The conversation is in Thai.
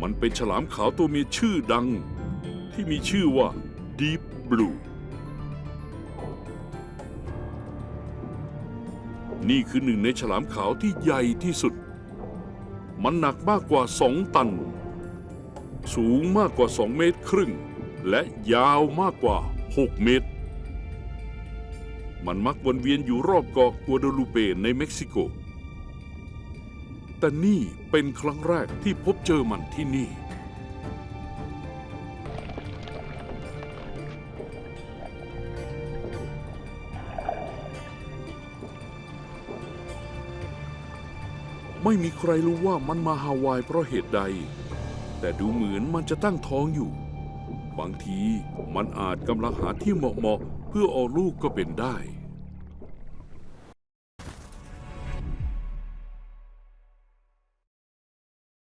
มันเป็นฉลามขาวตัวเมียชื่อดัง ที่มีชื่อว่า Deep Blue นี่คือหนึ่งในฉลามขาวที่ใหญ่ที่สุด มันหนักมากกว่า2ตัน สูงมากกว่า2เมตรครึ่ง และยาวมากกว่า6เมตร มันมักวนเวียนอยู่รอบเกาะกัวดลูเปในเม็กซิโก แต่นี่เป็นครั้งแรกที่พบเจอมันที่นี่ ไม่มีใครรู้ว่ามันมาฮาวายเพราะเหตุใด แต่ดูเหมือนมันจะตั้งท้องอยู่ บางทีมันอาจกำลังหาที่เหมาะๆเพื่อออกลูกก็เป็นได้